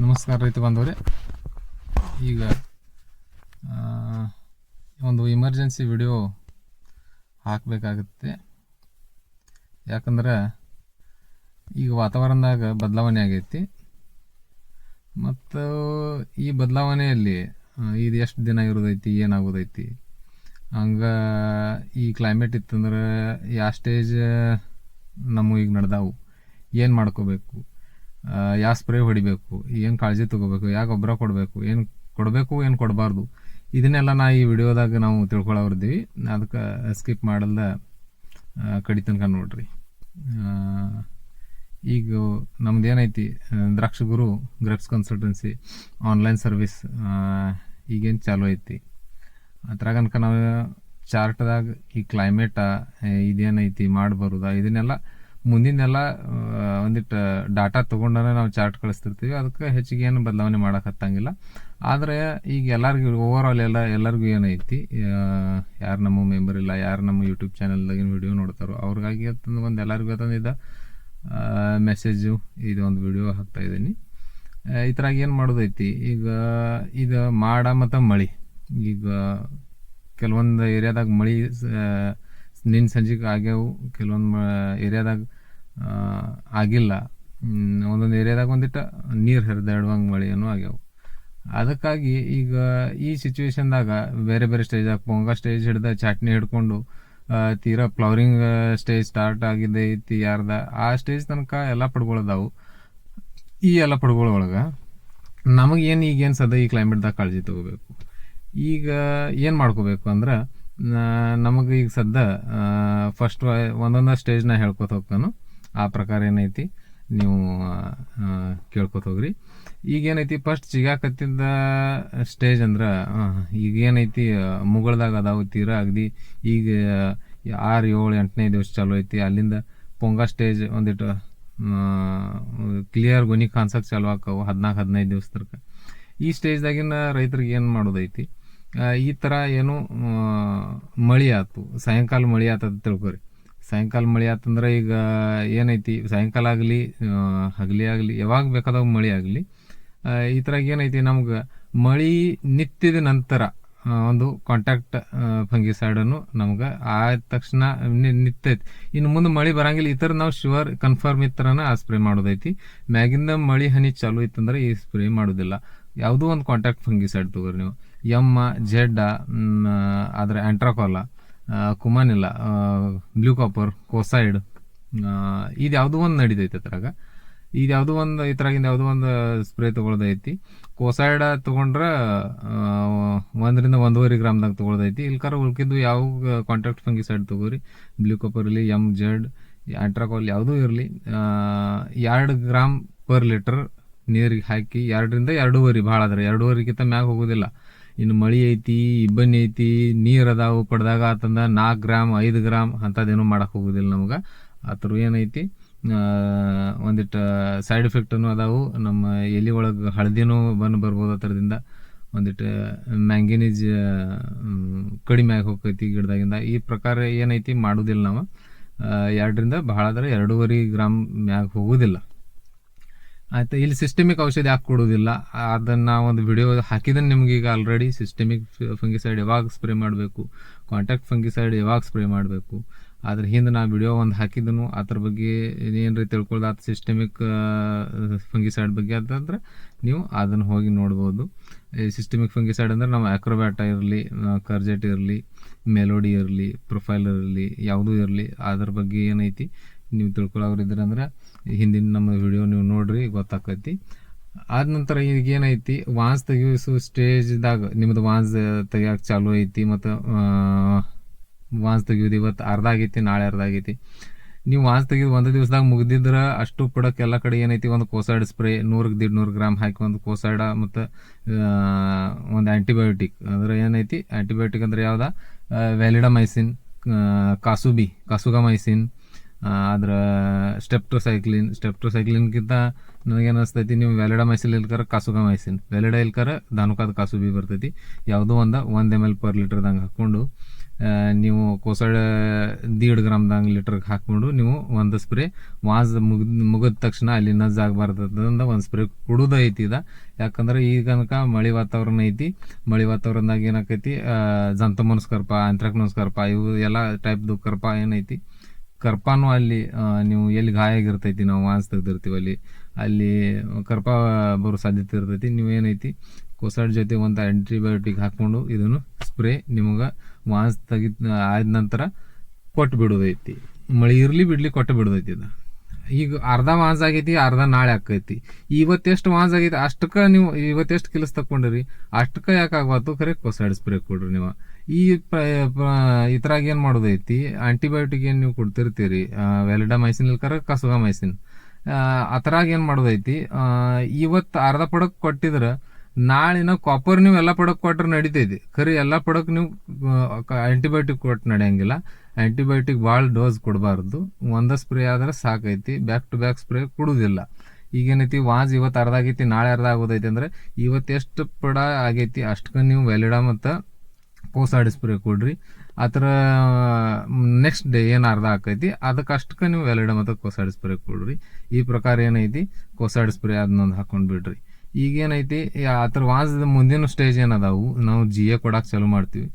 ನಮಸ್ಕಾರ ರೈತ ಬಾಂಧವರೇ. ಈಗ ಒಂದು ಇಮರ್ಜೆನ್ಸಿ ವಿಡಿಯೋ ಹಾಕಬೇಕಾಗುತ್ತೆ. ಯಾಕಂದ್ರೆ ಈಗ ವಾತಾವರಣದಾಗ ಬದಲಾವಣೆ ಆಗೈತಿ. ಮತ್ತು ಈ ಬದಲಾವಣೆಯಲ್ಲಿ ಇದು ಎಷ್ಟು ದಿನ ಇರೋದೈತಿ, ಏನಾಗೋದೈತಿ? ಹಂಗೆ ಈ ಕ್ಲೈಮೇಟ್ ಇತ್ತಂದ್ರೆ, ಯಾವ ಸ್ಟೇಜ್ ನಮಗೆ ಈಗ ನಡೆದಾವು? ಏನು ಮಾಡ್ಕೋಬೇಕು? ಯಾವ ಸ್ಪ್ರೇ ಹೊಡಿಬೇಕು, ಏನು ಕಾಳಜಿ ತಗೋಬೇಕು ಯಾವ ಗೊಬ್ಬರ ಕೊಡಬೇಕು, ಏನು ಕೊಡಬೇಕು, ಏನು ಕೊಡಬಾರ್ದು, ಇದನ್ನೆಲ್ಲ ನಾ ಈ ವಿಡಿಯೋದಾಗ ನಾವು ತಿಳ್ಕೊಳ್ಳೋರಿದ್ದೀವಿ ಅದಕ್ಕೆ ಸ್ಕಿಪ್ ಮಾಡಲ್ದ ಕಡಿ ತನಕ ನೋಡ್ರಿ. ಈಗ ನಮ್ದು ಏನೈತಿ Draksha Guru grapes consultancy online service ಈಗೇನು ಚಾಲು ಐತಿ. ಅದ್ರಾಗನಕ ನಾವು ಚಾರ್ಟ್ದಾಗ ಈ ಕ್ಲೈಮೇಟ ಇದೇನೈತಿ ಮಾಡಿ ಬರೋದಾ ಇದನ್ನೆಲ್ಲ ಮುಂದಿನೆಲ್ಲ ಒಂದಿಟ್ಟು ಡಾಟಾ ತೊಗೊಂಡೇ ನಾವು ಚಾರ್ಟ್ ಕಳಿಸ್ತಿರ್ತೀವಿ. ಅದಕ್ಕೆ ಹೆಚ್ಚಿಗೆ ಏನು ಬದಲಾವಣೆ ಮಾಡಕತ್ತಂಗಿಲ್ಲ ಆದರೆ ಈಗ ಎಲ್ಲರಿಗೂ ಓವರ್ ಆಲ್ ಎಲ್ಲ, ಎಲ್ಲರಿಗೂ ಏನೈತಿ ಯಾರು ನಮ್ಮ ಮೆಂಬರ್ ಇಲ್ಲ, ಯಾರು ನಮ್ಮ ಯೂಟ್ಯೂಬ್ ಚಾನಲ್ದಾಗಿನ ವಿಡಿಯೋ ನೋಡ್ತಾರೋ, ಅವ್ರಿಗಾಗಿ ಅಂತಂದು ಒಂದು ಎಲ್ಲರಿಗೂ ತಂದಿದ್ದ ಮೆಸೇಜು ಇದು ಒಂದು ವಿಡಿಯೋ ಹಾಕ್ತಾ ಇದ್ದೀನಿ. ಈ ಥರ ಏನು ಮಾಡೋದೈತಿ, ಈಗ ಇದು ಮಾಡ ಮತ್ತು ಮಳಿ. ಈಗ ಕೆಲವೊಂದು ಏರಿಯಾದಾಗ ಮಳಿ ನಿನ್ನ ಸಂಜೆಗೆ ಆಗ್ಯಾವು, ಕೆಲವೊಂದು ಏರಿಯಾದಾಗ ಆಗಿಲ್ಲ. ಒಂದೊಂದು ಏರಿಯಾದಾಗ ಒಂದಿಟ್ಟು ನೀರು ಹರಿದಾಡುವಂಗೆ ಮಳೆಯನ್ನು ಆಗ್ಯಾವ. ಅದಕ್ಕಾಗಿ ಈಗ ಈ ಸಿಚುವೇಶನ್ದಾಗ ಬೇರೆ ಬೇರೆ ಸ್ಟೇಜಾಗ ಪೊಂಗ ಸ್ಟೇಜ್ ಹಿಡ್ದ ಚಾಟ್ನಿ ಹಿಡ್ಕೊಂಡು ತೀರಾ ಫ್ಲವರಿಂಗ್ ಸ್ಟೇಜ್ ಸ್ಟಾರ್ಟ್ ಆಗಿದೆ ಐತಿ ಯಾರ್ದ, ಆ ಸ್ಟೇಜ್ ತನಕ ಎಲ್ಲ ಪಡ್ಗೊಳದಾವು. ಈ ಎಲ್ಲ ಪಡ್ಗೊಳ ಒಳಗೆ ನಮಗೇನು ಈಗೇನು ಸದ ಈ ಕ್ಲೈಮೇಟ್ದಾಗ ಕಾಳಜಿ ತಗೋಬೇಕು? ಈಗ ಏನು ಮಾಡ್ಕೋಬೇಕು ಅಂದ್ರೆ ನಮಗೆ ಈಗ ಸದ್ದ ಫಸ್ಟ್ ಒಂದೊಂದು ಸ್ಟೇಜ್ನ ಹೇಳ್ಕೊತ ಹೋಗ್ತಾನು. ಆ ಪ್ರಕಾರ ಏನೈತಿ ನೀವು ಕೇಳ್ಕೊತ ಹೋಗ್ರಿ. ಈಗ ಏನೈತಿ ಫಸ್ಟ್ ಸಿಗಾಕತ್ತಿದ್ದ ಸ್ಟೇಜ್ ಅಂದ್ರೆ ಈಗ ಏನೈತಿ ಮುಗಳದಾಗ ಅದಾವು ತೀರಾ ಅಗದಿ, ಈಗ ಆರು ಏಳು ಎಂಟನೇ ದಿವಸ ಚಾಲು ಐತಿ. ಅಲ್ಲಿಂದ ಪೊಂಗ ಸ್ಟೇಜ್ ಒಂದಿಟ್ಟು ಕ್ಲಿಯರ್ ಗೊನಿ ಕಾನ್ಸಕ್ ಚಾಲು ಆಕವು ಹದಿನಾಲ್ಕು ಹದಿನೈದು ದಿವಸ ತನಕ ಈ ಸ್ಟೇಜ್ದಾಗಿನ ರೈತರಿಗೆ ಏನು ಮಾಡೋದೈತಿ? ಈ ಥರ ಏನು ಮಳಿ ಆಯ್ತು ಸಾಯಂಕಾಲ ಮಳಿ ಆತದ ತಿಳ್ಕೊರಿ. ಸಾಯಂಕಾಲ ಮಳೆ ಆತಂದ್ರೆ ಈಗ ಏನೈತಿ? ಸಾಯಂಕಾಲ ಆಗಲಿ ಹಗಲಿ ಆಗಲಿ, ಯಾವಾಗ ಬೇಕಾದಾಗ ಮಳೆ ಆಗಲಿ. ಈ ಥರ ಏನೈತಿ ನಮ್ಗೆ? ಮಳಿ ನಿತ್ತಿದ ನಂತರ ಒಂದು ಕಾಂಟ್ಯಾಕ್ಟ್ ಫಂಗಿಸೈಡನ್ನು ನಮ್ಗೆ ಆದ ತಕ್ಷಣ ನಿತ್ತೈತಿ. ನಿಂತೈತಿ ಇನ್ನು ಮುಂದೆ ಮಳಿ ಬರಂಗಿಲ್ಲ. ಈ ಥರ ನಾವು ಶುವರ್ ಕನ್ಫರ್ಮ್ ಇತ್ತರನ ಆ ಸ್ಪ್ರೇ ಮಾಡೋದೈತಿ. ಮ್ಯಾಗಿಂದ ಮಳಿ ಹನಿ ಚಾಲು ಇತ್ತಂದ್ರೆ ಈ ಸ್ಪ್ರೇ ಮಾಡೋದಿಲ್ಲ. ಯಾವುದೋ ಒಂದು ಕಾಂಟ್ಯಾಕ್ಟ್ ಫಂಗಿಸೈಡ್ ತಗೋರಿ ನೀವು. ಎಮ್ಮ, ಜೆಡ್ಡ ಆದರೆ ಆಂಟ್ರಾಕೋಲ ಕುಮಾನಿಲ್ಲ ಬ್ಲೂ ಕಾಪರ್, ಕೋಸೈಡ್ ಇದು ಯಾವುದೋ ಒಂದು ನಡೀತೈತಿ ಅದ್ರಾಗ. ಇದು ಯಾವುದೋ ಒಂದು ಇದ್ರಾಗಿಂದ ಯಾವುದೋ ಒಂದು ಸ್ಪ್ರೇ ತೊಗೊಳ್ದೈತಿ. ಕೋಸೈಡ ತೊಗೊಂಡ್ರೆ ಒಂದರಿಂದ ಒಂದೂವರೆ ಗ್ರಾಮ್ದಾಗ ತೊಗೊಳ್ದೈತಿ. ಇಲ್ಕಾರ ಉಳ್ಕಿದ್ದು ಯಾವ ಕಾಂಟ್ಯಾಕ್ಟ್ ಫಂಗಿಸೈಡ್ ತೊಗೋರಿ. ಬ್ಲೂ ಕಾಪರ್ ಇರಲಿ ಎಂ ಜೆಡ್ ಆಂಟ್ರಾಕೋಲ್ ಯಾವುದೂ ಇರಲಿ. ಎರಡು ಗ್ರಾಮ್ ಪರ್ ಲೀಟರ್ ನೀರಿಗೆ ಹಾಕಿ, ಎರಡರಿಂದ ಎರಡೂವರೆ, ಭಾಳ ಅದ್ರ ಎರಡೂವರೆಗಿಂತ ಮ್ಯಾಗ ಹೋಗೋದಿಲ್ಲ. ಇನ್ನು ಮಳಿ ಐತಿ, ಇಬ್ಬನಿ ಐತಿ, ನೀರು ಅದಾವು ಪಡ್ದಾಗ ಆತಂದ ನಾಲ್ಕು ಗ್ರಾಮ್, ಐದು ಗ್ರಾಮ್ ಅಂಥದ್ದೇನು ಮಾಡಕ್ಕೆ ಹೋಗೋದಿಲ್ಲ ನಮ್ಗೆ. ಆ ಥರ ಏನೈತಿ? ಒಂದಿಷ್ಟು ಸೈಡ್ ಎಫೆಕ್ಟನು ಅದಾವು. ನಮ್ಮ ಎಲೆ ಒಳಗೆ ಹಳದಿನೂ ಬಂದು ಬರ್ಬೋದು ಆ ಥರದಿಂದ ಒಂದಿಟ್ಟು ಮ್ಯಾಂಗಿನೀಸ್ ಕಡಿಮೆ ಆಗಿ ಹೋಗ್ತೈತಿ ಗಿಡದಾಗಿಂದ. ಈ ಪ್ರಕಾರ ಏನೈತಿ? ಮಾಡೋದಿಲ್ಲ ನಾವು. ಎರಡರಿಂದ ಭಾಳ ಆದರೆ ಎರಡೂವರೆ ಗ್ರಾಮ್ ಮ್ಯಾಗ ಹೋಗೋದಿಲ್ಲ. ಆಯ್ತು, ಇಲ್ಲಿ ಸಿಸ್ಟಮಿಕ್ ಔಷಧಿ ಯಾಕೆ ಕೊಡೋದಿಲ್ಲ ಅದನ್ನು ಒಂದು ವಿಡಿಯೋ ಹಾಕಿದ್ರೆ ನಿಮ್ಗೆ ಈಗ ಆಲ್ರೆಡಿ ಸಿಸ್ಟಮಿಕ್ ಫಂಗಿಸೈಡ್ ಯಾವಾಗ ಸ್ಪ್ರೇ ಮಾಡಬೇಕು ಕಾಂಟ್ಯಾಕ್ಟ್ ಫಂಗಿಸೈಡ್ ಯಾವಾಗ ಸ್ಪ್ರೇ ಮಾಡಬೇಕು. ಅದ್ರ ಹಿಂದೆ ನಾ ವಿಡಿಯೋ ಒಂದು ಹಾಕಿದ್ದನು ಅದ್ರ ಬಗ್ಗೆ ಏನ್ರಿ ತಿಳ್ಕೊಳ್ದು, ಅದು ಸಿಸ್ಟಮಿಕ್ ಫಂಗಿಸೈಡ್ ಬಗ್ಗೆ. ಅಂತಂದ್ರೆ ನೀವು ಅದನ್ನು ಹೋಗಿ ನೋಡ್ಬೋದು. ಈ ಸಿಸ್ಟಮಿಕ್ ಫಂಗಿಸೈಡ್ ಅಂದ್ರೆ ನಾವು ಆಕ್ರೋಬ್ಯಾಟ ಇರಲಿ ಕರ್ಜೆಟ್ ಇರಲಿ ಮೆಲೋಡಿ ಇರಲಿ ಪ್ರೊಫೈಲ್ ಇರಲಿ, ಯಾವುದೂ ಇರಲಿ, ಅದ್ರ ಬಗ್ಗೆ ಏನೈತಿ, ನೀವು ತಿಳ್ಕೊಳ್ಳೋರಿದ್ರೆ ಅಂದ್ರೆ ಹಿಂದಿನ ನಮ್ಮ ವಿಡಿಯೋ ನೀವು ನೋಡ್ರಿ, ಗೊತ್ತಾಕೈತಿ. ಆದ ನಂತರ ಈಗ ಏನೈತಿ ವಾನ್ಸ್ ತೆಗಿಸೋ ಸ್ಟೇಜ್ದಾಗ ನಿಮ್ದು ವಾನ್ಸ್ ತೆಗಿಯಕ್ಕೆ ಚಾಲು ಐತಿ, ಮತ್ತು ವಾನ್ಸ್ ತೆಗಿಯೋದು ಇವತ್ತು ಅರ್ಧ ಆಗೈತಿ, ನಾಳೆ ಅರ್ಧ ಆಗೈತಿ. ನೀವು ವಾನ್ಸ್ ತೆಗೆದು ಒಂದು ದಿವಸದಾಗ ಮುಗ್ದಿದ್ರೆ ಅಷ್ಟು ಪಡಕ್ಕೆ ಎಲ್ಲ ಕಡೆ ಏನೈತಿ, ಒಂದು ಕೋಸೈಡ್ ಸ್ಪ್ರೇ ನೂರಕ್ಕೆ ದೀಡ್ ನೂರು ಗ್ರಾಮ್ ಹಾಕಿ ಒಂದು ಕೋಸೈಡ ಮತ್ತು ಒಂದು ಆ್ಯಂಟಿಬಯೋಟಿಕ್ ಅಂದ್ರೆ ಏನೈತಿ ಆ್ಯಂಟಿಬಯೋಟಿಕ್ ಅಂದ್ರೆ ವ್ಯಾಲಿಡಾ ವ್ಯಾಲಿಡಮೈಸಿನ್ ಕಾಸುಬಿ, ಕಾಸುಗಮೈಸಿನ್. ಅದ್ರ ಸ್ಟೆಪ್ಟೋಸೈಕ್ಲಿನ್, ಸ್ಟೆಪ್ಟೋಸೈಕ್ಲಿನ್ಗಿಂತ ನನಗೇನು ಅನಿಸ್ತೈತಿ ನೀವು ವ್ಯಾಲಿಡ ಮೈಸಿಲ್ ಇಲ್ಕರ ಕಾಸುಗ ಮೈಸಿನ್. ವ್ಯಾಲಿಡ ಇಲ್ಕರ ದಾನುಕಾದ ಕಾಸುಬಿ ಬರ್ತೈತಿ. ಯಾವುದೋ ಒಂದು ಒಂದು ಎಂ ಎಲ್ ಪರ್ ಲೀಟ್ರ್ದಂಗೆ ಹಾಕ್ಕೊಂಡು ನೀವು ಕೋಸಳ ದೀಡ್ ಗ್ರಾಮ್ದಂಗೆ ಲೀಟ್ರ್ಗೆ ಹಾಕ್ಕೊಂಡು, ನೀವು ಒಂದು ಸ್ಪ್ರೇ ವಾಸ್ ಮುಗಿದ ಮುಗಿದ ತಕ್ಷಣ ಅಲ್ಲಿ ನಜ್ ಆಗಬಾರ್ದಂದ ಒಂದು ಸ್ಪ್ರೇ ಕುಡುದ ಐತಿ ಇದ. ಯಾಕಂದ್ರೆ ಈಗ ತನಕ ಮಳೆ ವಾತಾವರಣ ಐತಿ. ಮಳೆ ವಾತಾವರಣದಾಗ ಏನಾಕೈತಿ ಜಂತಮನಸ್ ಕರ್ಪ ಅಂತ್ರಕ್ನೋಸ್ ಕರ್ಪ ಇವು ಎಲ್ಲ ಟೈಪ್ದು ಕರ್ಪ ಏನೈತಿ ಕರ್ಪಾನು ಅಲ್ಲಿ ನೀವು ಎಲ್ಲಿ ಗಾಯ ಆಗಿರ್ತೈತಿ, ನಾವು ವಾಸ್ ತೆಗ್ದಿರ್ತೀವಿ ಅಲ್ಲಿ. ಅಲ್ಲಿ ಕರ್ಪ ಬರೋ ಸಾಧ್ಯತೆ ಇರ್ತೈತಿ. ನೀವು ಏನೈತಿ ಕೊಸಡ್ ಜೊತೆ ಒಂದು ಆಂಟಿಬಯೋಟಿಕ್ ಹಾಕ್ಕೊಂಡು ಇದನ್ನು ಸ್ಪ್ರೇ ನಿಮಗೆ ವಾನ್ಸ್ ತೆಗಿತ ಆದ ನಂತರ ಕೊಟ್ಟು ಬಿಡೋದೈತಿ. ಮಳೆ ಇರಲಿ ಬಿಡ್ಲಿ ಕೊಟ್ಟು ಬಿಡೋದೈತಿ ಇದು ಈಗ ಅರ್ಧ ವಾಸ ಆಗೈತಿ, ಅರ್ಧ ನಾಳೆ ಆಕೈತಿ. ಇವತ್ತೆಷ್ಟು ವಾಸ ಆಗೈತಿ, ಅಷ್ಟಕ್ಕೆ ನೀವು, ಇವತ್ತೆಷ್ಟು ಕೆಲಸ ತಕೊಂಡಿರಿ ಅಷ್ಟಕ್ಕೆ ಯಾಕೆ ಆಗ್ಬಾರ್ದು ಖರೆ ಕೊಸೈಡ್ ಸ್ಪ್ರೇ ಕೊಡ್ರಿ ನೀವು. ಈ ಇದ್ರಾಗ ಏನ್ ಮಾಡೋದೈತಿ? ಆಂಟಿಬಯೋಟಿಕ್ ಏನ್ ನೀವು ಕೊಡ್ತಿರ್ತೀರಿ? ವ್ಯಾಲಿಡಾ ಮೈಸಿನ್ ಇಲ್ಕರ ಕಸುಗಮೈಸಿನ್ ಅದ್ರಾಗ ಏನ್ ಮಾಡೋದೈತಿ? ಇವತ್ತು ಅರ್ಧ ಪಡಕ್ ಕೊಟ್ಟಿದ್ರ, ನಾಳಿನ ಕಾಪರ್ ನೀವು ಎಲ್ಲ ಪಡಕ್ ಕೊಟ್ರೆ ನಡೀತೈತಿ. ಖರೀ, ಎಲ್ಲ ಪಡಕ್ ನೀವು ಆಂಟಿಬಯೋಟಿಕ್ ಕೊಟ್ಟು ನಡೆಯಂಗಿಲ್ಲ. ಆಂಟಿಬಯೋಟಿಕ್ ಭಾಳ ಡೋಸ್ ಕೊಡಬಾರ್ದು. ಒಂದ ಸ್ಪ್ರೇ ಆದ್ರೆ ಸಾಕೈತಿ. ಬ್ಯಾಕ್ ಟು ಬ್ಯಾಕ್ ಸ್ಪ್ರೇ ಕೊಡುದಿಲ್ಲ. ಈಗೇನೈತಿ? ವಾಜ್ ಇವತ್ತು ಅರ್ಧ ಆಗೈತಿ, ನಾಳೆ ಅರ್ಧ ಆಗೋದೈತಿ ಅಂದ್ರೆ, ಇವತ್ತು ಎಷ್ಟು ಪಡ ಆಗೈತಿ? ಅಷ್ಟಕ್ಕೆ ನೀವು ವ್ಯಾಲಿಡಾ ಮತ್ತು ಪೋಸಾಡಿ ಸ್ಪ್ರೇ ಕೊಡ್ರಿ. ಥರ ನೆಕ್ಸ್ಟ್ ಡೇ ಏನು ಅರ್ಧ ಆಕೈತಿ, ಅದಕ್ಕೆ ಅಷ್ಟಕ್ಕೆ ನೀವು ವ್ಯಾಲಿಡ ಮತ್ತು ಸ್ಪ್ರೇ ಕೊಡ್ರಿ. ಈ ಪ್ರಕಾರ ಏನೈತಿ ಕೋಸಾಡಿ ಸ್ಪ್ರೇ ಅದನ್ನೊಂದು ಹಾಕೊಂಡು ಬಿಡ್ರಿ. ಈಗ ಏನೈತಿ ಆ ಥರ ವಾಸದ ಮುಂದಿನ ಸ್ಟೇಜ್ ಏನದಾವು, ನಾವು ಜಿ ಎ ಕೊಡಕ್ಕೆ ಚಾಲು ಮಾಡ್ತೀವಿ.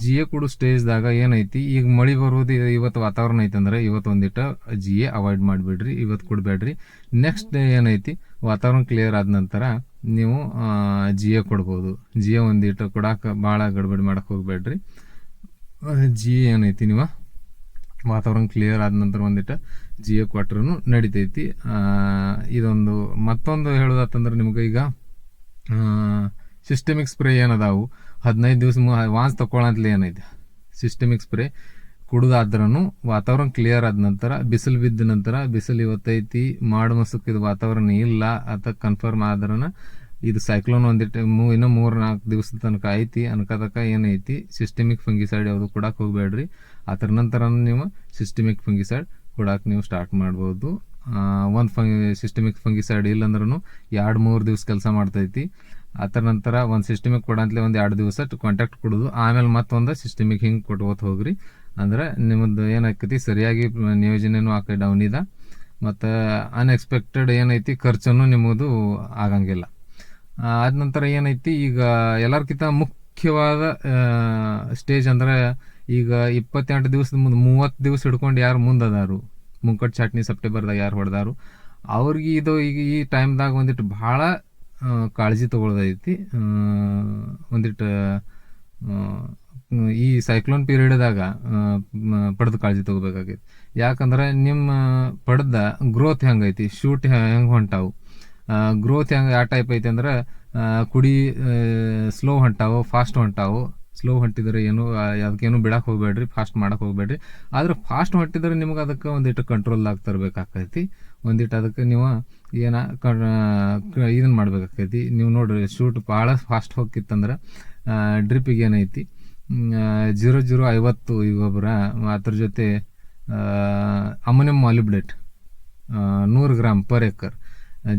ಜಿ ಎ ಕೊಡೋ ಸ್ಟೇಜ್ದಾಗ ಏನೈತಿ, ಈಗ ಮಳೆ ಬರೋದು ಇವತ್ತು ವಾತಾವರಣ ಐತೆ ಅಂದ್ರೆ ಇವತ್ತು ಒಂದಿಟ್ಟು ಜಿ ಎ ಅವಾಯ್ಡ್ ಮಾಡಿಬಿಡ್ರಿ, ಇವತ್ತು ಕೊಡಬೇಡ್ರಿ ನೆಕ್ಸ್ಟ್ ಡೇ ಏನೈತಿ, ವಾತಾವರಣ ಕ್ಲಿಯರ್ ಆದ ನಂತರ ನೀವು ಜಿಯೋ ಕೊಡ್ಬೋದು. ಜಿಯೋ ಒಂದಿಟ್ಟು ಕೊಡಕ್ಕೆ ಭಾಳ ಗಡ್ಬಡಿ ಮಾಡಕ್ಕೆ ಹೋಗ್ಬೇಡ್ರಿ. ಜಿಯೋ ಏನೈತಿ ನೀವು? ವಾತಾವರಣ ಕ್ಲಿಯರ್ ಆದ ನಂತರ ಒಂದಿಟ್ಟು ಜಿಯೋ ಕೊಟ್ರೂ ನಡಿತೈತಿ. ಇದೊಂದು, ಮತ್ತೊಂದು ಹೇಳೋದಾತಂದ್ರೆ ನಿಮ್ಗೆ ಈಗ ಸಿಸ್ಟಮಿಕ್ ಸ್ಪ್ರೇ ಏನದಾವು? ಹದಿನೈದು ದಿವಸ ವಾನ್ಸ್ ತಗೊಳ್ಳಂತಲೇ ಏನೈತೆ? ಸಿಸ್ಟಮಿಕ್ ಸ್ಪ್ರೇ ಕುಡುದಾದ್ರೂ ವಾತಾವರಣ ಕ್ಲಿಯರ್ ಆದ ನಂತರ, ಬಿಸಿಲು ಬಿದ್ದ ನಂತರ, ಬಿಸಿಲು ಇವತ್ತೈತಿ, ಮಾಡು ಮಸುಕಿದ ವಾತಾವರಣ ಇಲ್ಲ ಅಂತ ಕನ್ಫರ್ಮ್ ಆದ್ರನ ಇದು ಸೈಕ್ಲೋನ್ ಒಂದಿಟ್ಟು ಮೂ, ಇನ್ನೂ ಮೂರು ನಾಲ್ಕು ದಿವಸದ ತನಕ ಐತಿ ಅನ್ಕೋದಕ್ಕ ಏನೈತಿ ಸಿಸ್ಟಮಿಕ್ ಫಂಗಿಸೈಡ್ ಯಾವುದು ಕೊಡಕ್ಕೆ ಹೋಗಬೇಡ್ರಿ ಅದ್ರ ನಂತರ ನೀವು ಸಿಸ್ಟಮಿಕ್ ಫಂಗಿಸೈಡ್ ಕೊಡಕ್ಕೆ ನೀವು ಸ್ಟಾರ್ಟ್ ಮಾಡ್ಬೋದು. ಒಂದು ಫಂಗಿ ಸಿಸ್ಟಮಿಕ್ ಫಂಗಿಸೈಡ್ ಇಲ್ಲಂದ್ರೂ ಎರಡು, ಮೂರು ದಿವಸ ಕೆಲಸ ಮಾಡ್ತೈತಿ. ಅದರ ನಂತರ ಒಂದು ಸಿಸ್ಟಮಿಕ್ ಕೊಡಂತಲೇ ಒಂದು ಎರಡು ದಿವಸ ಕಾಂಟ್ಯಾಕ್ಟ್ ಕೊಡೋದು. ಆಮೇಲೆ ಮತ್ತೊಂದು ಸಿಸ್ಟಮಿಕ್ ಹಿಂಗೆ ಕೊಟ್ಕೋತ ಹೋಗ್ರಿ. ಅಂದ್ರೆ ನಿಮ್ಮದು ಏನಾಕೈತಿ ಸರಿಯಾಗಿ ನಿಯೋಜನೆನೂ ಆ ಡೌನ್ ಇದೆ. ಮತ್ತು ಅನ್ಎಕ್ಸ್ಪೆಕ್ಟೆಡ್ ಏನೈತಿ? ಖರ್ಚನ್ನು ನಿಮ್ಮದು ಆಗಂಗಿಲ್ಲ. ಆದ ನಂತರ ಏನೈತಿ? ಈಗ ಎಲ್ಲರ್ಕಿಂತ ಮುಖ್ಯವಾದ ಸ್ಟೇಜ್ ಅಂದ್ರೆ ಈಗ ಇಪ್ಪತ್ತೆಂಟು ದಿವಸದ ಮುಂದೆ ಮೂವತ್ತು ದಿವಸ ಹಿಡ್ಕೊಂಡು ಯಾರು ಮುಂದದಾರು? ಮುಂಕಟ್ ಚಾಟ್ನಿ ಸೆಪ್ಟೆಂಬರ್ದಾಗ ಯಾರು ಹೊಡೆದಾರು? ಅವ್ರಿಗೆ ಇದು ಈಗ ಈ ಟೈಮ್ದಾಗ ಒಂದಿಟ್ಟು ಭಾಳ ಕಾಳಜಿ ತೊಗೊಳ್ದೈತಿ. ಒಂದಿಟ್ಟು ಈ ಸೈಕ್ಲೋನ್ ಪೀರಿಯಡ್ದಾಗ ಪಡೆದು ಕಾಳಜಿ ತಗೋಬೇಕಾಗೈತಿ. ಯಾಕಂದ್ರೆ ನಿಮ್ಮ ಪಡೆದ ಗ್ರೋತ್ ಹೆಂಗೈತಿ? ಶೂಟ್ ಹೆಂಗೆ ಹೊಂಟಾವು? ಗ್ರೋತ್ ಹೆಂಗೆ, ಯಾವ ಟೈಪ್ ಐತಿ ಅಂದ್ರೆ ಕುಡಿ ಸ್ಲೋ ಹೊಂಟಾವು ಫಾಸ್ಟ್ ಹೊಂಟಾವು. ಸ್ಲೋ ಹೊಂಟಿದ್ರೆ ಏನು ಅದಕ್ಕೇನು ಬಿಡಕ್ಕೆ ಹೋಗಬೇಡ್ರಿ ಫಾಸ್ಟ್ ಮಾಡಕ್ಕೆ ಹೋಗಬೇಡ್ರಿ. ಆದ್ರೆ ಫಾಸ್ಟ್ ಹೊಂಟಿದ್ರೆ ನಿಮ್ಗೆ ಅದಕ್ಕೆ ಒಂದಿಟ್ಟು ಕಂಟ್ರೋಲ್ದಾಗ ತರಬೇಕಾಕೈತಿ. ಒಂದಿಟ್ಟು ಅದಕ್ಕೆ ನೀವು ಏನ ಇದನ್ನ ಮಾಡ್ಬೇಕಾಕೈತಿ. ನೀವು ನೋಡ್ರಿ ಶೂಟ್ ಭಾಳ ಫಾಸ್ಟ್ ಹೋಗ್ತಿತ್ತಂದ್ರೆ ಡ್ರಿಪ್ಪಿಗೆ ಏನೈತಿ? ಜೀರೋ ಜೀರೋ ಐವತ್ತು ಈ ಗೊಬ್ಬರ ಅದ್ರ ಜೊತೆ ಅಮೋನಿಯಂ ಮಾಲಿಬ್ಡೇಟ್ ನೂರು gram per acre.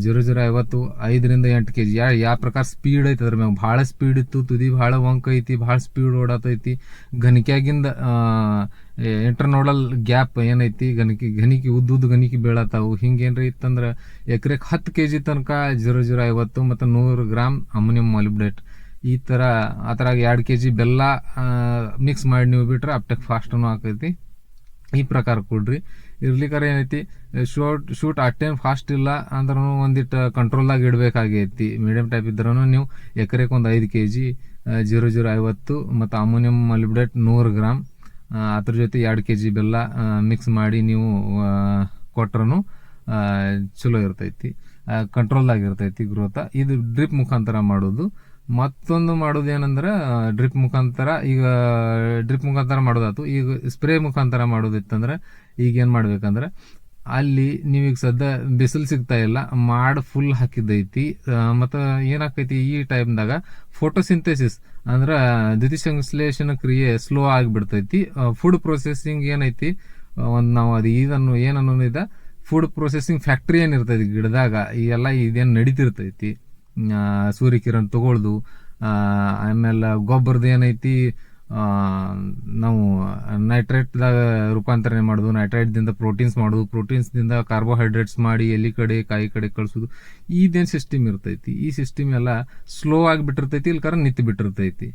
Zero zero ಐವತ್ತು, ಐದರಿಂದ ಎಂಟು ಕೆ ಜಿ ಯಾ ಯಾವ ಪ್ರಕಾರ ಸ್ಪೀಡ್ ಐತೆ ಅದ್ರ ಮ್ಯಾಗ. ಭಾಳ ಸ್ಪೀಡ್ ಇತ್ತು, ತುದಿ ಭಾಳ ವಂಕ ಐತಿ, ಭಾಳ ಸ್ಪೀಡ್ ಓಡಾತೈತಿ ಗಣಿಕ್ಯಾಗಿಂದ ಇಂಟರ್ನೋಡಲ್ ಗ್ಯಾಪ್ ಏನೈತಿ ಗಣಿಕೆ ಘನಿಕಿ ಉದ್ದುದ್ದು ಉದ್ದ ಗಣಿಕೆ ಬೀಳತ್ತಾವು ಹಿಂಗೇನ್ರಿ ಇತ್ತಂದ್ರೆ ಎಕರೆಗೆ ಹತ್ತು ಕೆ ಜಿ ತನಕ ಜೀರೋ ಜೀರೋ ಐವತ್ತು ಮತ್ತು ನೂರು ಗ್ರಾಮ್ ಅಮೋನಿಯಂ ಮಾಲಿಬ್ಡೇಟ್ ಈ ಥರ ಅದ್ರಾಗ ಎರಡು ಕೆ ಜಿ ಬೆಲ್ಲ ಮಿಕ್ಸ್ ಮಾಡಿ ನೀವು ಬಿಟ್ರೆ ಅಪ್ಟೆಕ್ ಫಾಸ್ಟನು ಆಗ್ತೈತಿ ಈ ಪ್ರಕಾರ ಕೊಡ್ರಿ. ಇರ್ಲಿಕ್ಕಾರ ಏನೈತಿ ಶೂಟ್ ಶೂಟ್ ಅಟ್ಟೇನು ಫಾಸ್ಟ್ ಇಲ್ಲ ಅಂದ್ರೂ ಒಂದಿಟ್ಟು ಕಂಟ್ರೋಲ್ದಾಗ ಇಡಬೇಕಾಗೈತಿ. ಮೀಡಿಯಮ್ ಟೈಪ್ ಇದ್ರೂ ನೀವು ಎಕರೆಗೆ ಒಂದು ಐದು ಕೆ ಜಿ ಜೀರೋ ಜೀರೋ ಐವತ್ತು ಮತ್ತು ಅಮೋನಿಯಂ ಮಲ್ಬಿಡೇಟ್ ನೂರು ಗ್ರಾಮ್ ಆ, ಅದ್ರ ಜೊತೆ ಎರಡು ಕೆ ಜಿ ಬೆಲ್ಲ ಮಿಕ್ಸ್ ಮಾಡಿ ನೀವು ಕೊಟ್ರೂ ಚಲೋ ಇರ್ತೈತಿ. ಕಂಟ್ರೋಲ್ದಾಗ ಇರ್ತೈತಿ ಗ್ರೋತ ಇದು ಡ್ರಿಪ್ ಮುಖಾಂತರ ಮಾಡೋದು. ಮತ್ತೊಂದು ಮಾಡೋದು ಏನಂದ್ರೆ ಡ್ರಿಪ್ ಮುಖಾಂತರ, ಈಗ ಡ್ರಿಪ್ ಮುಖಾಂತರ ಮಾಡೋದಾಯ್ತು. ಈಗ ಸ್ಪ್ರೇ ಮುಖಾಂತರ ಮಾಡೋದಿತ್ತಂದ್ರೆ ಈಗ ಏನು ಮಾಡ್ಬೇಕಂದ್ರೆ, ಅಲ್ಲಿ ನೀವೀಗ ಸದ್ಯ ಬಿಸಿಲು ಸಿಗ್ತಾ ಇಲ್ಲ, ಮಾಡ್ ಫುಲ್ ಹಾಕಿದ್ದೈತಿ. ಮತ್ತು ಏನಾಕೈತಿ ಈ ಟೈಮ್ದಾಗ ಫೋಟೋಸಿಂಥೆಸಿಸ್ ಅಂದ್ರೆ, ದ್ಯುತಿಸಂಶ್ಲೇಷಣ ಕ್ರಿಯೆ ಸ್ಲೋ ಆಗಿಬಿಡ್ತೈತಿ. ಫುಡ್ ಪ್ರೊಸೆಸಿಂಗ್ ಏನೈತಿ ಒಂದು ನಾವು ಅದು ಇದನ್ನು ಏನನ್ನೋದಿದ ಫುಡ್ ಪ್ರೊಸೆಸಿಂಗ್ ಫ್ಯಾಕ್ಟ್ರಿ ಏನಿರ್ತೈತಿ ಗಿಡದಾಗ, ಈ ಎಲ್ಲ ಇದೇನು ನಡೀತಿರ್ತೈತಿ. ಸೂರ್ಯಕಿರಣ್ ತಗೊಳ್ದು ಆಮೇಲೆ ಗೊಬ್ಬರದ ಏನೈತಿ ನಾವು ನೈಟ್ರೇಟ್ದಾಗ ರೂಪಾಂತರಣೆ ಮಾಡೋದು, ನೈಟ್ರೇಟ್ದಿಂದ ಪ್ರೋಟೀನ್ಸ್ ಮಾಡೋದು, ಪ್ರೋಟೀನ್ಸ್ದಿಂದ ಕಾರ್ಬೋಹೈಡ್ರೇಟ್ಸ್ ಮಾಡಿ ಎಲ್ಲಿ ಕಡೆ, ಕಾಯಿ ಕಡೆ ಕಳಿಸೋದು. ಇದೇನು ಸಿಸ್ಟಮ್ ಇರ್ತೈತಿ? ಈ ಸಿಸ್ಟಮ್ ಎಲ್ಲ ಸ್ಲೋ ಆಗಿಬಿಟ್ಟಿರ್ತೈತಿ ಇಲ್ಲಿ ಕರ ನಿಂತು ಬಿಟ್ಟಿರ್ತೈತಿ.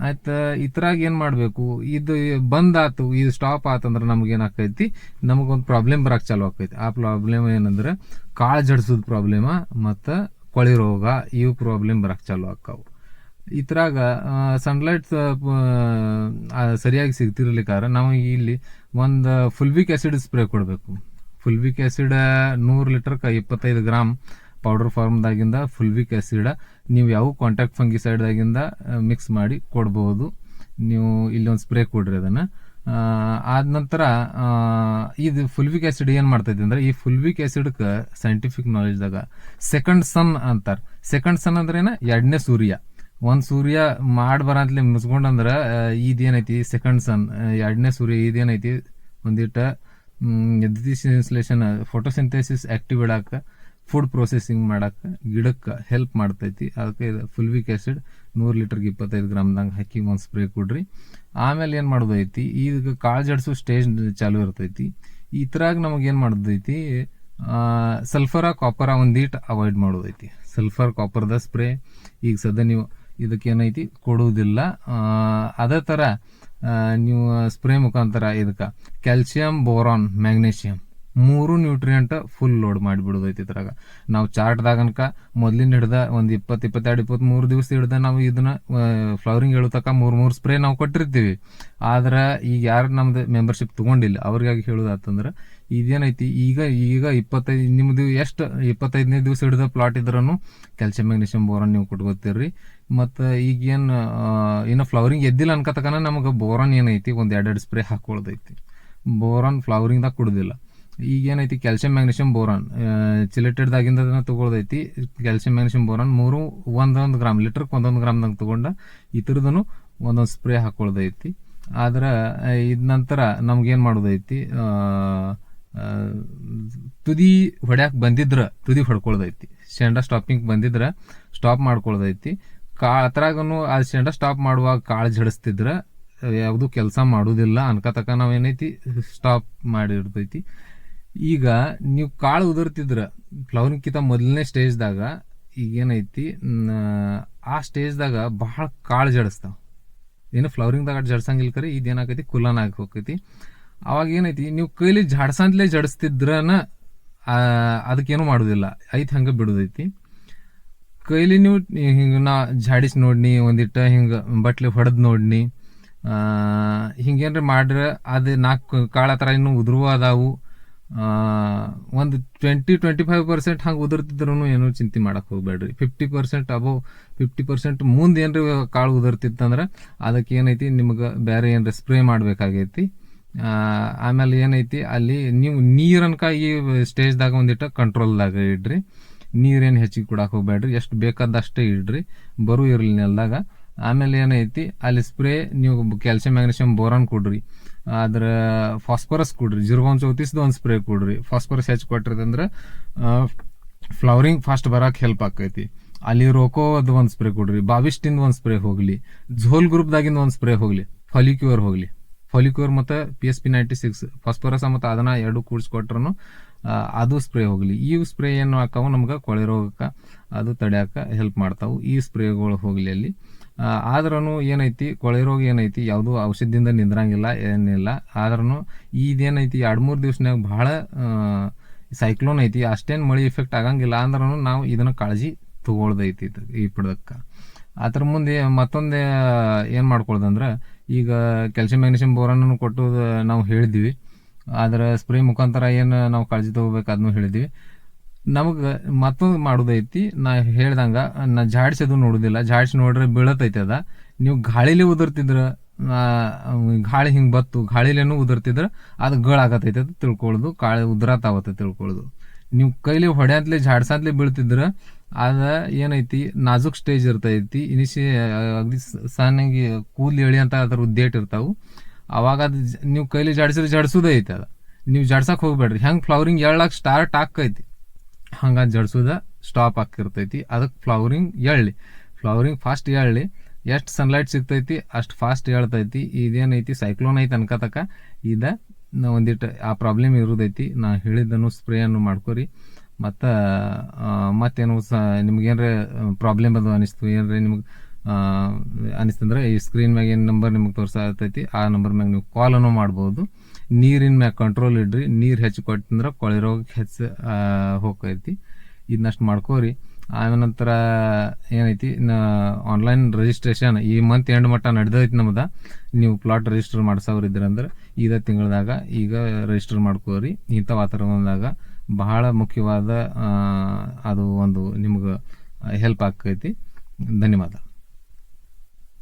ಆಯ್ತಾ ಇತರಾಗ ಏನು ಮಾಡಬೇಕು? ಇದು ಬಂದ್ ಆತು ಇದು ಸ್ಟಾಪ್ ಆತಂದ್ರೆ ನಮ್ಗೆ ಆಕೈತಿ? ನಮಗೊಂದು ಪ್ರಾಬ್ಲಮ್ ಬರಕ್ಕೆ ಚಾಲು ಆಕೈತಿ. ಆ ಪ್ರಾಬ್ಲಮ್ ಏನಂದ್ರೆ ಕಾಳು ಜಡಿಸೋದು ಪ್ರಾಬ್ಲಮ ಮತ್ತ ಕೊಳಿ ರೋಗ, ಇವು ಪ್ರಾಬ್ಲಮ್ ಬರಕ್ಕೆ ಚಾಲು ಆಕ್ಕಾವು ಇದ್ರಾಗ ಸನ್ಲೈಟ್ ಸರಿಯಾಗಿ ಸಿಗ್ತಿರ್ಲಿಕ್ಕಾರ ನಾವು ಇಲ್ಲಿ ಒಂದು ಫುಲ್ವಿಕ್ ಆಸಿಡ್ ಸ್ಪ್ರೇ ಕೊಡಬೇಕು. ಫುಲ್ವಿಕ್ ಆಸಿಡ್ ನೂರು ಲೀಟರ್ಕ ಇಪ್ಪತ್ತೈದು ಗ್ರಾಮ್ ಪೌಡರ್ ಫಾರ್ಮ್ದಾಗಿಂದ ಫುಲ್ವಿಕ್ ಆಸಿಡ್ ನೀವು ಯಾವ ಕಾಂಟ್ಯಾಕ್ಟ್ ಫಂಗಿಸೈಡ್ದಾಗಿಂದ ಮಿಕ್ಸ್ ಮಾಡಿ ಕೊಡ್ಬೋದು. ನೀವು ಇಲ್ಲಿ ಒಂದು ಸ್ಪ್ರೇ ಕೊಡ್ರಿ ಅದನ್ನ. ಆದ ನಂತರ ಇದು ಫುಲ್ವಿಕ್ ಆಸಿಡ್ ಏನು ಮಾಡ್ತೈತಿ ಅಂದ್ರೆ, ಈ ಫುಲ್ವಿಕ್ ಆಸಿಡ್ಕ ಸೈಂಟಿಫಿಕ್ ನಾಲೆಜ್ದಾಗ ಸೆಕೆಂಡ್ ಸನ್ ಅಂತಾರೆ. ಸೆಕೆಂಡ್ ಸನ್ ಅಂದ್ರೆ ಏನ? ಎರಡನೇ ಸೂರ್ಯ. ಒಂದು ಸೂರ್ಯ ಮಾಡ್ ಬರಂತ್ಲೆ ಮುಸ್ಕೊಂಡಂದ್ರ ಇದೇನೈತಿ ಸೆಕೆಂಡ್ ಸನ್ ಎರಡನೇ ಸೂರ್ಯ ಇದೇನೈತಿ ಒಂದಿಟ ಫೋಟೋ ಫೋಟೋಸಿಂಥೆಸಿಸ್ ಆಕ್ಟಿವ್ ಇಡಾಕ ಫುಡ್ ಪ್ರೊಸೆಸಿಂಗ್ ಮಾಡಕ್ಕೆ ಗಿಡಕ್ಕೆ ಹೆಲ್ಪ್ ಮಾಡ್ತೈತಿ. ಅದಕ್ಕೆ ಫುಲ್ವಿಕ್ ಆಸಿಡ್ ನೂರು ಲೀಟರ್ಗೆ ಇಪ್ಪತ್ತೈದು ಗ್ರಾಮ್ದಂಗೆ ಹಾಕಿ ಒಂದು ಸ್ಪ್ರೇ ಕೊಡ್ರಿ. ಆಮೇಲೆ ಏನು ಮಾಡೋದೈತಿ? ಈಗ ಕಾಳು ಜಡಿಸೋ ಸ್ಟೇಜ್ ಚಾಲು ಇರ್ತೈತಿ. ಈ ಥರಾಗ ನಮಗೆ ಏನು ಮಾಡೋದೈತಿ? ಸಲ್ಫರ ಕಾಪರ ಒಂದೀಟ್ ಅವಾಯ್ಡ್ ಮಾಡೋದೈತಿ. ಸಲ್ಫರ್ ಕಾಪರ್ದ ಸ್ಪ್ರೇ ಈಗ ಸದ್ಯ ನೀವು ಇದಕ್ಕೆ ಏನೈತಿ? ಕೊಡುವುದಿಲ್ಲ ಅದೇ ಥರ ನೀವು ಸ್ಪ್ರೇ ಮುಖಾಂತರ ಇದಕ್ಕೆ ಕ್ಯಾಲ್ಸಿಯಂ ಬೋರಾನ್ ಮ್ಯಾಗ್ನೇಷಿಯಂ ಮೂರು ನ್ಯೂಟ್ರಿಯೆಂಟ್ ಫುಲ್ ಲೋಡ್ ಮಾಡಿಬಿಡೋದೈತಿ ಇದ್ರಾಗ. ನಾವು ಚಾರ್ಟ್ದಾಗ ಅನ್ಕ ಮೊದ್ಲಿನ ಹಿಡ್ದ ಒಂದು ಇಪ್ಪತ್ತು, ಇಪ್ಪತ್ತೆರಡು ಇಪ್ಪತ್ತ್ ಮೂರು ದಿವಸ ಹಿಡ್ದ ನಾವು ಇದನ್ನ ಫ್ಲವರಿಂಗ್ ಹೇಳೋ ಮೂರು ಮೂರು ಸ್ಪ್ರೇ ನಾವು ಕೊಟ್ಟಿರ್ತೀವಿ. ಆದ್ರೆ ಈಗ ಯಾರು ನಮ್ದು ಮೆಂಬರ್ಶಿಪ್ ತಗೊಂಡಿಲ್ಲ. ಅವ್ರಿಗಾಗಿ ಹೇಳೋದಾತಂದ್ರೆ ಇದೇನೈತಿ, ಈಗ ಈಗ ಇಪ್ಪತ್ತೈದು, ನಿಮ್ದು ಎಷ್ಟು, ಇಪ್ಪತ್ತೈದನೇ ದಿವಸ ಹಿಡಿದ ಪ್ಲಾಟ್ ಇದ್ರೂ ಕ್ಯಾಲ್ಸಿಯಂ ಮ್ಯಾಗ್ನೀಷಿಯಂ ಬೋರನ್ ನೀವು ಕೊಟ್ಕೋತೀರಿ. ಮತ್ತು ಈಗೇನು ಇನ್ನು ಫ್ಲವರಿಂಗ್ ಎದ್ದಿಲ್ಲ ಅನ್ಕತಕನ ನಮಗೆ ಬೋರನ್ ಏನೈತಿ, ಒಂದು ಎರಡೆರಡು ಸ್ಪ್ರೇ ಹಾಕೊಳ್ಳೋದೈತಿ ಬೋರನ್ ಫ್ಲವರಿಂಗ್ದಾಗ ಕುಡ್ದಿಲ್ಲ. ಈಗ ಏನೈತಿ ಕ್ಯಾಲ್ಸಿಯಂ ಮ್ಯಾಗ್ನೀಷಿಯಂ ಬೋರಾನ್ ಚಿಲೆಟೆಡ್ದಾಗಿಂದ ತೊಗೊಳ್ದೈತಿ. ಕ್ಯಾಲ್ಸಿಯಂ ಮ್ಯಾಗ್ನೀಷಿಯಂ ಬೋರಾನ್ ಮೂರು ಒಂದೊಂದು ಗ್ರಾಮ್ ಲೀಟರ್ಗೆ ಒಂದೊಂದು ಗ್ರಾಮ್ದಾಗ ತೊಗೊಂಡ ಈ ಥರದೂ ಒಂದೊಂದು ಸ್ಪ್ರೇ ಹಾಕೊಳ್ದೈತಿ. ಆದ್ರೆ ಇದ ನಂತರ ನಮ್ಗೇನು ಮಾಡೋದೈತಿ ತುದಿ ಹೊಡ್ಯಾಕೆ ಬಂದಿದ್ರ ತುದಿ ಹೊಡ್ಕೊಳ್ದೈತಿ. ಶೆಂಡ ಸ್ಟಾಪಿಂಗ್ ಬಂದಿದ್ರ ಸ್ಟಾಪ್ ಮಾಡ್ಕೊಳ್ದೈತಿ. ಕಾ, ಅದ್ರಾಗನು ಆ ಶೆಂಡ ಸ್ಟಾಪ್ ಮಾಡುವಾಗ ಕಾಳು ಜಡಿಸ್ತಿದ್ರ ಯಾವುದು ಕೆಲಸ ಮಾಡುವುದಿಲ್ಲ ಅನ್ಕತಕ ನಾವೇನೈತಿ ಸ್ಟಾಪ್ ಮಾಡಿರ್ತೈತಿ. ಈಗ ನೀವು ಕಾಳು ಉದುರ್ತಿದ್ರ ಫ್ಲವರಿಂಗ್ ಕಿಂತ ಮೊದಲನೇ ಸ್ಟೇಜ್ದಾಗ ಈಗ ಏನೈತಿ ನ- ಆ ಸ್ಟೇಜ್ದಾಗ ಬಹಳ ಕಾಳು ಜಡಿಸ್ತಾವ. ಏನು ಫ್ಲವರಿಂಗ್ದಾಗ ಜಡ್ಸಂಗಿಲ್ಲ ಕರೆ ಇದೇನಾಕೈತಿ ಕುಲನ ಆಗಿ ಹೋಗೈತಿ ಅವಾಗ ಏನೈತಿ, ನೀವು ಕೈಲಿ ಜಡ್ಸಂತಲೇ ಜಡಿಸ್ತಿದ್ರನ ಅದಕ್ಕೇನು ಮಾಡೋದಿಲ್ಲ ಐತಿ ಹಂಗೆ ಬಿಡುದೈತಿ. ಕೈಲಿ ನೀವು ಹಿಂಗೆ ನಾ ಜಾಡಿಸ್ ನೋಡ್ನಿ, ಒಂದಿಟ್ಟ ಹಿಂಗೆ ಬಟ್ಲೆ ಹೊಡೆದು ನೋಡ್ನಿ ಹಿಂಗೇನ್ರ ಮಾಡ್ರೆ, ಅದು ನಾಲ್ಕು ಕಾಳ ಥರ ಇನ್ನು ಉದುರುವ ಅದಾವು. ಒಂದು ಟ್ವೆಂಟಿ ಟ್ವೆಂಟಿ ಫೈವ್ ಪರ್ಸೆಂಟ್ ಹಂಗೆ ಉದುರ್ತಿದ್ರು ಏನೂ ಚಿಂತೆ ಮಾಡಕ್ ಹೋಗ್ಬೇಡ್ರಿ. Fifty percent above fifty percent ಮುಂದೆ ಏನ್ರಿ ಕಾಳು ಉದುರ್ತಿತ್ತಂದ್ರೆ ಅದಕ್ಕೆ ಏನೈತಿ ನಿಮಗೆ ಬೇರೆ ಏನ್ರ ಸ್ಪ್ರೇ ಮಾಡಬೇಕಾಗೈತಿ. ಆಮೇಲೆ ಏನೈತಿ ಅಲ್ಲಿ ನೀವು ನೀರನ್ಕ ಈ ಸ್ಟೇಜ್ದಾಗ ಒಂದಿಟ್ಟ ಕಂಟ್ರೋಲ್ದಾಗ ಇಡ್ರಿ. ನೀರೇನು ಹೆಚ್ಚಿಗೆ ಕೊಡಕ್ಕೆ ಹೋಗ್ಬೇಡ್ರಿ. ಎಷ್ಟು ಬೇಕಾದಷ್ಟೇ ಇಡ್ರಿ. ಬರು ಇರಲಿ ನೆಲ್ದಾಗ ಆಮೇಲೆ ಏನೈತಿ, ಅಲ್ಲಿ ಸ್ಪ್ರೇ ನೀವು ಕ್ಯಾಲ್ಸಿಯಂ ಮ್ಯಾಗ್ನೀಷಿಯಂ ಬೋರಾನ್ ಕೊಡ್ರಿ. ಅದ್ರ ಫಾಸ್ಫರಸ್ ಕೊಡ್ರಿ. ಜಿರ್ಗೋನ್ ಚೌತಿಸ್ದು ಒಂದು ಸ್ಪ್ರೇ ಕೊಡ್ರಿ. ಫಾಸ್ಫರಸ್ ಹೆಚ್ಚು ಕೊಟ್ಟಿರ್ತಂದ್ರೆ ಫ್ಲವರಿಂಗ್ ಫಾಸ್ಟ್ ಬರಕ್ಕೆ ಹೆಲ್ಪ್ ಆಕೈತಿ. ಅಲ್ಲಿ ರೋಕೋ ಅದು ಒಂದು ಸ್ಪ್ರೇ ಕೊಡ್ರಿ. ಬಾವಿಷ್ಟಿಂದ ಒಂದು ಸ್ಪ್ರೇ ಹೋಗ್ಲಿ. ಝೋಲ್ ಗ್ರೂಪ್ದಾಗಿಂದ ಒಂದು ಸ್ಪ್ರೇ ಹೋಗ್ಲಿ. ಫಲಿಕ್ಯೂರ್ ಹೋಗ್ಲಿ. ಫಲಿಕ್ಯೂರ್ ಮತ್ತು P S P ninety six phosphorus ಮತ್ತು ಅದನ್ನ ಎರಡು ಕೂಡಿಸ್ಕೊಟ್ರು ಅದು ಸ್ಪ್ರೇ ಹೋಗಲಿ. ಈ ಸ್ಪ್ರೇ ಏನು ಹಾಕವು? ನಮ್ಗೆ ಕೊಳೆ ರೋಗಕ್ಕೆ ಅದು ತಡೆಯಕ್ಕೆ ಹೆಲ್ಪ್ ಮಾಡ್ತಾವೆ. ಈ ಸ್ಪ್ರೇಗಳು ಹೋಗಲಿ ಅಲ್ಲಿ. ಆದ್ರೂ ಏನೈತಿ, ಕೊಳೆ ರೋಗ ಏನೈತಿ, ಯಾವುದು ಔಷಧಿಯಿಂದ ನಿಂದ್ರಂಗಿಲ್ಲ, ಏನಿಲ್ಲ. ಆದ್ರೂ ಇದೇನೈತಿ ಎರಡು ಮೂರು ದಿವ್ಸನಾಗ ಭಾಳ ಸೈಕ್ಲೋನ್ ಐತಿ, ಅಷ್ಟೇನು ಮಳೆ ಇಫೆಕ್ಟ್ ಆಗಂಗಿಲ್ಲ ಅಂದ್ರೂ ನಾವು ಇದನ್ನು ಕಾಳಜಿ ತಗೊಳ್ದೈತಿ ಈ ಪಡದಕ್ಕ. ಅದ್ರ ಮುಂದೆ ಮತ್ತೊಂದು, ಏನು ಮಾಡ್ಕೊಳ್ದಂದ್ರೆ, ಈಗ ಕ್ಯಾಲ್ಸಿಯಂ ಮ್ಯಾಗ್ನೀಷಿಯಂ ಬೋರನ್ನು ಕೊಟ್ಟು ನಾವು ಹೇಳಿದ್ವಿ. ಅದರ ಸ್ಪ್ರೇ ಮುಖಾಂತರ ಏನು ನಾವು ಕಾಳಜಿ ತಗೋಬೇಕು ಅದನ್ನು ಹೇಳಿದ್ವಿ. ನಮಗೆ ಮತ್ತೊಂದು ಮಾಡೋದೈತಿ, ನಾ ಹೇಳ್ದಂಗ, ನಾ ಜಾಡ್ಸೋದು ನೋಡುದಿಲ್ಲ, ಜಾಡ್ಸಿ ನೋಡ್ರೆ ಬೀಳತೈತಿ ಅದ. ನೀವು ಗಾಳಿಲಿ ಉದುರ್ತಿದ್ರ ಗಾಳಿ ಹಿಂಗ್ ಬತ್ತು, ಗಾಳಿಲೇನು ಉದುರ್ತಿದ್ರ, ಅದು ಗಳ ಆಗತೈತಿ ಅಂತ ತಿಳ್ಕೊಳ್ಳೋದು ಕಾಳಿ ಉದುರತಾವತ್ತ ತಿಳ್ಕೊಳ್ಳೋದು ನೀವು ಕೈಲಿ ಹೊಡ್ಯಾಂತ್ಲೆ, ಜಾಡ್ಸಂತ್ಲೆ ಬೀಳ್ತಿದ್ರ, ಅದ ಏನೈತಿ, ನಾಜುಕ್ ಸ್ಟೇಜ್ ಇರ್ತೈತಿ ಇನಿಷಿ ಅಗ್ದಿ ಸಣ್ಣಗೆ ಕೂದಲು ಎಳಿ ಅಂತ ಅದ್ರ ಉದ್ದೇಟ್ ಇರ್ತಾವು. ಅವಾಗ ಅದು ನೀವು ಕೈಲಿ ಜಾಡ್ಸಿದ್ರೆ ಜಡ್ಸುದೇ ಐತಿ ಅದ. ನೀವು ಜಡ್ಸಕ್ ಹೋಗ್ಬೇಡ್ರಿ ಹೆಂಗ್ ಫ್ಲವರಿಂಗ್ ಎಳ್ಳಾಕ್ ಸ್ಟಾರ್ಟ್ ಆಕೈತಿ ಹಂಗ ಜಡ್ಸುದ ಸ್ಟಾಪ್ ಆಗ್ತಿರ್ತೈತಿ ಅದಕ್ಕೆ ಫ್ಲವರಿಂಗ್ ಎಳ್ಳಿ. ಫ್ಲವರಿಂಗ್ ಫಾಸ್ಟ್ ಎಳ್ಳಿ. ಎಷ್ಟು ಸನ್ಲೈಟ್ ಸಿಗ್ತೈತಿ, ಅಷ್ಟು ಫಾಸ್ಟ್ ಹೇಳ್ತೈತಿ ಇದೇನೈತಿ ಸೈಕ್ಲೋನ್ ಐತಿ ಅನ್ಕತಕ. ಇದ ಒಂದಿಟ್ಟು ಆ ಪ್ರಾಬ್ಲಮ್ ಇರೋದೈತಿ. ನಾ ಹೇಳಿದ್ದನ್ನು ಸ್ಪ್ರೇಯನ್ನು ಮಾಡ್ಕೊರಿ. ಮತ್ತು ಮತ್ತೇನು ಸ, ನಿಮ್ಗೇನ್ರ ಪ್ರಾಬ್ಲಮ್ ಅದು ಅನಿಸ್ತು. ಏನರ ನಿಮ್ಗೆ ಅನಿಸ್ತಂದ್ರೆ ಈ ಸ್ಕ್ರೀನ್ ಮ್ಯಾಗ ಏನು ನಂಬರ್ ನಿಮಗೆ ತೋರಿಸತೈತಿ ಆ ನಂಬರ್ ಮ್ಯಾಗ ನೀವು ಕಾಲನ್ನು ಮಾಡ್ಬೋದು. ನೀರಿನ ಮ್ಯಾಗ ಕಂಟ್ರೋಲ್ ಇಡ್ರಿ, ನೀರು ಹೆಚ್ಚು ಕೊಟ್ಟಂದ್ರೆ ಕೊಳೆ ರೋಗ ಹೆಚ್ಚು ಹೋಗ್ತೈತಿ. ಇದನ್ನಷ್ಟು ಮಾಡ್ಕೋರಿ. ಆನಂತರ ಏನೈತಿ ಆನ್ಲೈನ್ ರಿಜಿಸ್ಟ್ರೇಷನ್ ಈ ಮಂತ್ ಎಂಡ್ ಮಟ್ಟ ನಡೆದೈತಿ ನಮ್ದು. ನೀವು ಪ್ಲಾಟ್ ರಿಜಿಸ್ಟರ್ ಮಾಡ್ಸೋರು ಇದ್ರಂದ್ರೆ ಈಗ ತಿಂಗಳದಾಗ ಈಗ ರಿಜಿಸ್ಟರ್ ಮಾಡ್ಕೋರಿ. ಇಂಥ ವಾತಾವರಣದಾಗ ಬಹಳ ಮುಖ್ಯವಾದ ಅದು ಒಂದು ನಿಮ್ಗೆ ಹೆಲ್ಪ್ ಆಕೈತಿ ಧನ್ಯವಾದ.